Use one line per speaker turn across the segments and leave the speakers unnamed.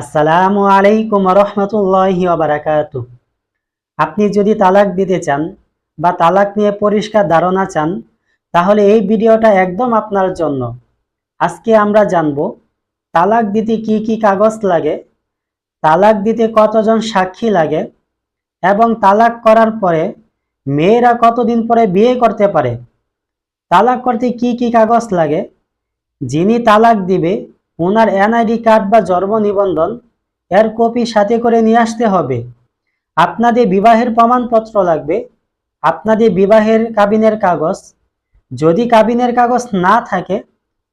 আসসালামু আলাইকুম রহমতুল্লাহি বারাকাত আপনি যদি তালাক দিতে চান বা তালাক নিয়ে পরিষ্কার ধারণা চান, তাহলে এই ভিডিওটা একদম আপনার জন্য। আজকে আমরা জানব, তালাক দিতে কি কি কাগজ লাগে, তালাক দিতে কতজন সাক্ষী লাগে, এবং তালাক করার পরে মেয়েরা কতদিন পরে বিয়ে করতে পারে, তালাক করতে কি কি কাগজ লাগে, যিনি তালাক দিবে ওনার এনআইডি কার্ড বা জন্ম নিবন্ধন এর কপি সাথে করে নিয়ে আসতে হবে। আপনাদের বিবাহের প্রমাণপত্র লাগবে। আপনাদের বিবাহের কাবিনের কাগজ। যদি কাবিনের কাগজ না থাকে,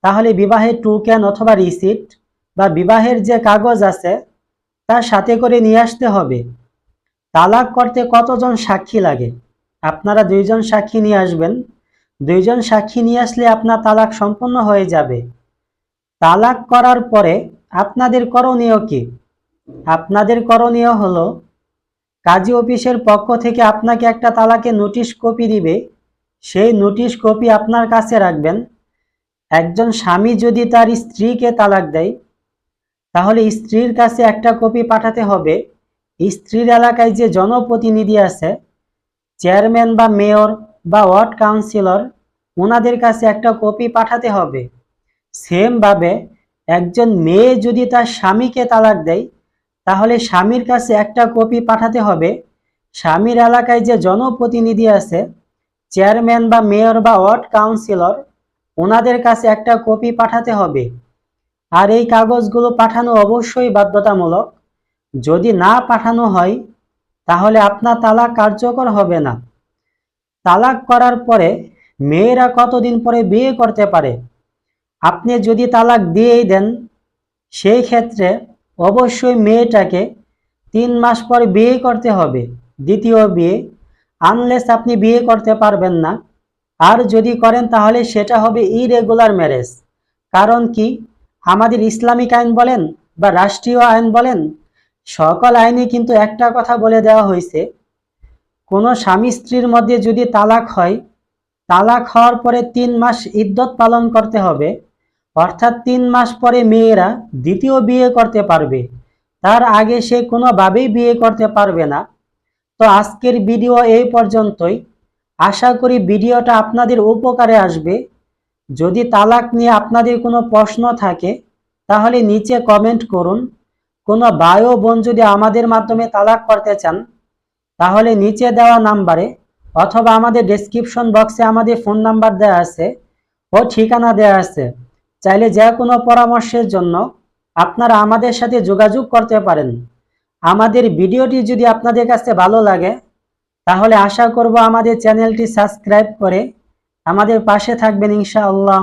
তাহলে বিবাহের টুকেন অথবা রিসিট বা বিবাহের যে কাগজ আছে তার সাথে করে নিয়ে আসতে হবে। তালাক করতে কতজন সাক্ষী লাগে? আপনারা দুইজন সাক্ষী নিয়ে আসবেন। দুইজন সাক্ষী নিয়ে আসলে আপনার তালাক সম্পন্ন হয়ে যাবে। তালাক করার পরে আপনাদের করণীয় কি? আপনাদের করণীয় হলো, কাজী অফিসের পক্ষ থেকে আপনাকে একটা তালাকে নোটিশ কপি দিবে। সেই নোটিশ কপি আপনার কাছে রাখবেন। একজন স্বামী যদি তার স্ত্রীকে তালাক দেয়, তাহলে স্ত্রীর কাছে একটা কপি পাঠাতে হবে। স্ত্রীর এলাকায় যে জনপ্রতিনিধি আছে, চেয়ারম্যান বা মেয়র বা ওয়ার্ড কাউন্সিলর, ওনাদের কাছে একটা কপি পাঠাতে হবে। সেমভাবে একজন মেয়ে যদি তার স্বামীকে তালাক দেয়, তাহলে স্বামীর কাছে একটা কপি পাঠাতে হবে। স্বামীর এলাকায় যে জনপ্রতিনিধি আছে, চেয়ারম্যান বা মেয়র বা ওয়ার্ড কাউন্সিলর, ওনাদের কাছে একটা কপি পাঠাতে হবে। আর এই কাগজগুলো পাঠানো অবশ্যই বাধ্যতামূলক। যদি না পাঠানো হয়, তাহলে আপনার তালাক কার্যকর হবে না। তালাক করার পরে মেয়েরা কতদিন পরে বিয়ে করতে পারে? আপনি যদি তালাক দিয়েই দেন, সেই ক্ষেত্রে অবশ্যই মেয়েটাকে তিন মাস পর বিয়ে করতে হবে। দ্বিতীয় বিয়ে আনলেস আপনি বিয়ে করতে পারবেন না। আর যদি করেন, তাহলে সেটা হবে ইরেগুলার ম্যারেজ কারণ কি? আমাদের ইসলামিক আইন বলেন বা রাষ্ট্রীয় আইন বলেন, সকল আইনে কিন্তু একটা কথা বলে দেওয়া হয়েছে, কোনো স্বামী স্ত্রীর মধ্যে যদি তালাক হয়, তালাক হওয়ার পরে তিন মাস ইদ্যত পালন করতে হবে। অর্থাৎ তিন মাস পরে মেয়েরা দ্বিতীয় বিয়ে করতে পারবে। তার আগে সে কোনোভাবেই বিয়ে করতে পারবে না। তো আজকের ভিডিও এই পর্যন্তই। আশা করি ভিডিওটা আপনাদের উপকারে আসবে। যদি তালাক নিয়ে আপনাদের কোনো প্রশ্ন থাকে, তাহলে নিচে কমেন্ট করুন। কোনো ও বোন যদি আমাদের মাধ্যমে তালাক করতে চান, তাহলে নিচে দেওয়া নাম্বারে অথবা আমাদের ডেসক্রিপশন বক্সে আমাদের ফোন নাম্বার দেওয়া আছে। ও ঠিকানা দেওয়া আছে। চাইলে যে কোনো পরামর্শের জন্য আপনারা আমাদের সাথে যোগাযোগ করতে পারেন। আমাদের ভিডিওটি যদি আপনাদের কাছে ভালো লাগে, তাহলে আশা করব আমাদের চ্যানেলটি সাবস্ক্রাইব করে আমাদের পাশে থাকবেন ইনশাআল্লাহ।